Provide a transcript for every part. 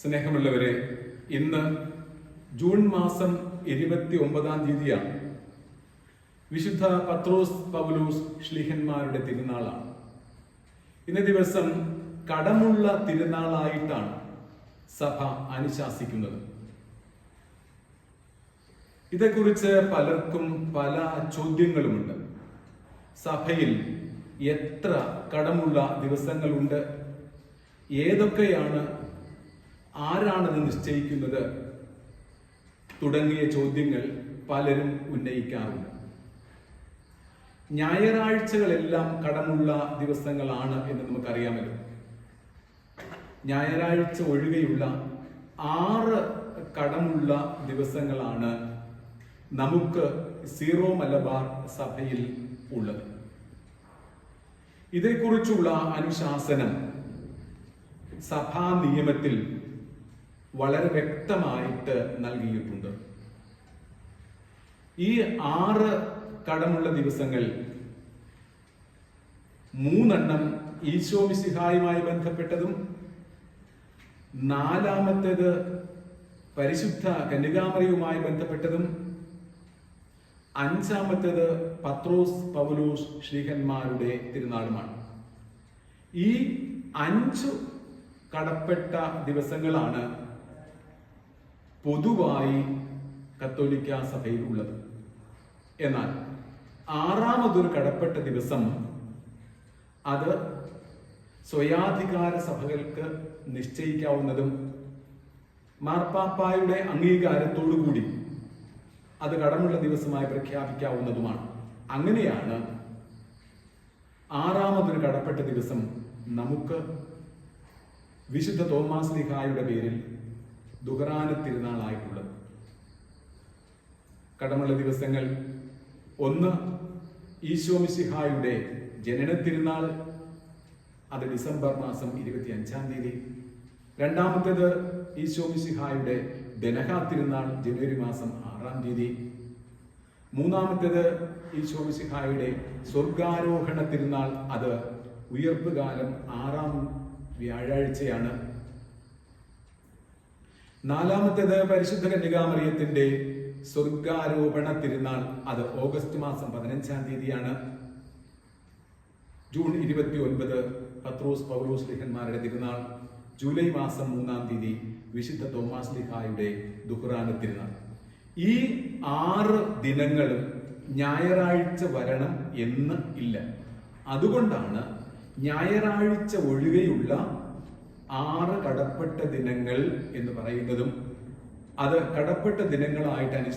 സ്നേഹമുള്ളവരെ ഇന്ന് ജൂൺ മാസം ഇരുപത്തി ഒമ്പതാം തീയതിയാണ്. വിശുദ്ധ പത്രോസ് പൗലൂസ് ശ്ലീഹന്മാരുടെ തിരുനാളാണ്. ഇന്ന ദിവസം കടമുള്ള തിരുനാളായിട്ടാണ് സഭ അനുശാസിക്കുന്നത്. ഇതേക്കുറിച്ച് പലർക്കും പല ചോദ്യങ്ങളുമുണ്ട്. സഭയിൽ എത്ര കടമുള്ള ദിവസങ്ങളുണ്ട്? ഏതൊക്കെയാണ് ആരാണത് നിശ്ചയിക്കുന്നത്? തുടങ്ങിയ ചോദ്യങ്ങൾ പലരും ഉന്നയിക്കാറുണ്ട്. ഞായറാഴ്ചകളെല്ലാം കടമുള്ള ദിവസങ്ങളാണ് എന്ന് നമുക്കറിയാമല്ലോ. ഞായറാഴ്ച ഒഴികെയുള്ള ആറ് കടമുള്ള ദിവസങ്ങളാണ് നമുക്ക് സീറോ മലബാർ സഭയിൽ ഉള്ളത്. ഇതേക്കുറിച്ചുള്ള അനുശാസനം സഭാ നിയമത്തിൽ വളരെ വ്യക്തമായിട്ട് നൽകിയിട്ടുണ്ട്. ഈ ആറ് കടമുള്ള ദിവസങ്ങൾ മൂന്നെണ്ണം ഈശോ മിസിഹായുമായി ബന്ധപ്പെട്ടതും നാലാമത്തേത് പരിശുദ്ധ കന്യകാമറിയുമായി ബന്ധപ്പെട്ടതും അഞ്ചാമത്തേത് പത്രോസ് പൗലോസ് ശ്രീഹന്മാരുടെ തിരുനാളുമാണ്. ഈ അഞ്ചു കടപ്പെട്ട ദിവസങ്ങളാണ് പൊതുവായി കത്തോലിക്ക സഭയിൽ ഉള്ളത് എന്നാൽ ആറാമതൊരു കടപ്പെട്ട ദിവസം അത് സ്വയാധികാര സഭകൾക്ക് നിശ്ചയിക്കാവുന്നതും മാർപ്പാപ്പായുടെ അംഗീകാരത്തോടുകൂടി അത് കടമുള്ള ദിവസമായി പ്രഖ്യാപിക്കാവുന്നതുമാണ്. അങ്ങനെയാണ് ആറാമതൊരു കടപ്പെട്ട ദിവസം നമുക്ക് വിശുദ്ധ തോമാസ് ലിഹായുടെ പേരിൽ ദുഹറാന തിരുനാളായിട്ടുള്ളത്. കടമുള്ള ദിവസങ്ങൾ. ഒന്ന് ഈശോ മിശിഹായുടെ ജനന തിരുനാൾ. അത് ഡിസംബർ മാസം ഇരുപത്തി അഞ്ചാം തീയതി. രണ്ടാമത്തേത് ഈശോ മിശിഹായുടെ ദനഹ തിരുനാൾ ജനുവരി മാസം ആറാം തീയതി. മൂന്നാമത്തേത് ഈശോ മിശിഹായുടെ സ്വർഗാരോഹണ തിരുനാൾ. അത് ഉയർപ്പുകാലം ആറാം വ്യാഴാഴ്ചയാണ്. നാലാമത്തേത് പരിശുദ്ധ കന്യകാമറിയത്തിന്റെ സ്വർഗാരോപണ തിരുനാൾ അത് ഓഗസ്റ്റ് മാസം പതിനഞ്ചാം തീയതിയാണ്. ജൂൺ ഇരുപത്തി ഒൻപത് പത്രോസ് പൗലോസ് ലിഹന്മാരുടെ തിരുനാൾ. ജൂലൈ മാസം മൂന്നാം തീയതി വിശുദ്ധ തോമാസ് ലിഹായുടെ ദുഹ്റാന തിരുനാൾ. ഈ ആറ് ദിനങ്ങളും ഞായറാഴ്ച വരണം എന്ന് ഇല്ല. അതുകൊണ്ടാണ് ഞായറാഴ്ച ഒഴികെയുള്ള ആറ് കടപ്പെട്ട ദിനങ്ങൾ എന്ന് പറയുന്നതും അത് കടപ്പെട്ട ദിനങ്ങളായിട്ട് അനു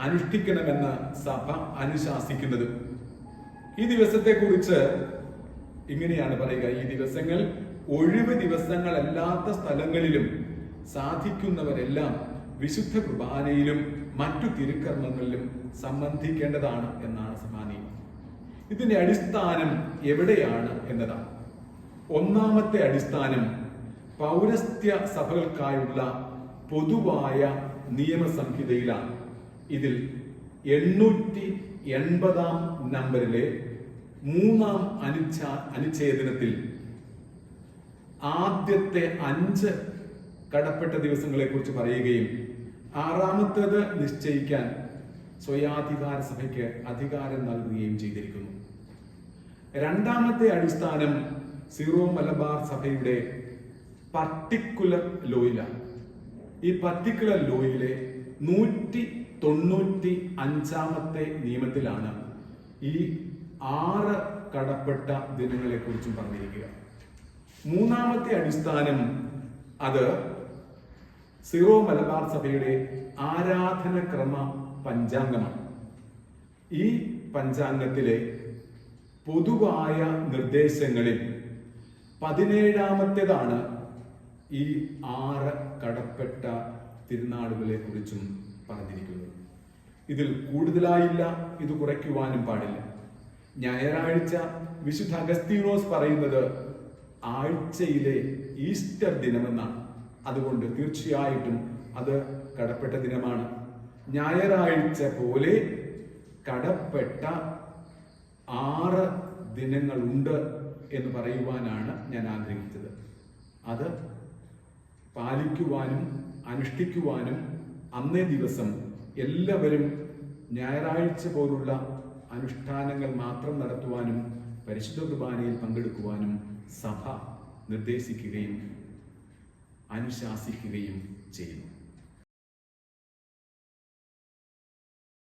അനുഷ്ഠിക്കണമെന്ന് സഭ അനുശാസിക്കുന്നതും. ഈ ദിവസത്തെ കുറിച്ച് ഇങ്ങനെയാണ് പറയുക. ഈ ദിവസങ്ങൾ ഒഴിവ് ദിവസങ്ങളല്ലാത്ത സ്ഥലങ്ങളിലും സാധിക്കുന്നവരെല്ലാം വിശുദ്ധ കുർബാനയിലും മറ്റു തിരുക്കർമ്മങ്ങളിലും സംബന്ധിക്കേണ്ടതാണ് എന്നാണ് സമാനീയം ഇതിന്റെ അടിസ്ഥാനം എവിടെയാണ് എന്നതാണ്. ഒന്നാമത്തെ അടിസ്ഥാനം പൗരസ്ത്യ സഭകൾക്കായുള്ള പൊതുവായ നിയമസംഹിതയിലാണ്. ഇതിൽ എണ്ണൂറ്റി എൺപതാം നമ്പറിലെ മൂന്നാം അനുച്ഛ അനുച്ഛേദനത്തിൽ ആദ്യത്തെ അഞ്ച് കടപ്പെട്ട ദിവസങ്ങളെ കുറിച്ച് പറയുകയും ആറാമത്തേത് നിശ്ചയിക്കാൻ സ്വയാധികാര സഭയ്ക്ക് അധികാരം നൽകുകയും ചെയ്തിരിക്കുന്നു. രണ്ടാമത്തെ അടിസ്ഥാനം സീറോ മലബാർ സഭയുടെ പർട്ടിക്കുലർ ലോയിലാണ് ഈ പർട്ടിക്കുലർ ലോയിലെ നൂറ്റി തൊണ്ണൂറ്റി അഞ്ചാമത്തെ നിയമത്തിലാണ് ഈ ആറ് കടപ്പെട്ട ദിനങ്ങളെ കുറിച്ചും പറഞ്ഞിരിക്കുക. മൂന്നാമത്തെ അടിസ്ഥാനം അത് സീറോ മലബാർ സഭയുടെ ആരാധനക്രമ പഞ്ചാംഗമാണ്. ഈ പഞ്ചാംഗത്തിലെ പൊതുവായ നിർദ്ദേശങ്ങളിൽ പതിനേഴാമത്തേതാണ് ഈ ആറ് കടപ്പെട്ട തിരുനാളുകളെ കുറിച്ചും പറഞ്ഞിരിക്കുന്നത്. ഇതിൽ കൂടുതലായില്ല ഇത് കുറയ്ക്കുവാനും പാടില്ല. ഞായറാഴ്ച വിശുദ്ധ അഗസ്തീനോസ് പറയുന്നത് ആഴ്ചയിലെ ഈസ്റ്റർ ദിനമെന്നാണ്. അതുകൊണ്ട് തീർച്ചയായിട്ടും അത് കടപ്പെട്ട ദിനമാണ്. ഞായറാഴ്ച പോലെ കടപ്പെട്ട ആറ് ദിനങ്ങളുണ്ട് എന്ന് പറയുവാനാണ് ഞാൻ ആഗ്രഹിച്ചത്. അത് പാലിക്കുവാനും അനുഷ്ഠിക്കുവാനും അന്നേ ദിവസം എല്ലാവരും ഞായറാഴ്ച പോലുള്ള അനുഷ്ഠാനങ്ങൾ മാത്രം നടത്തുവാനും പരിശുദ്ധ കുർബാനയിൽ പങ്കെടുക്കുവാനും സഭ നിർദ്ദേശിക്കുകയും അനുശാസിക്കുകയും ചെയ്യുന്നു.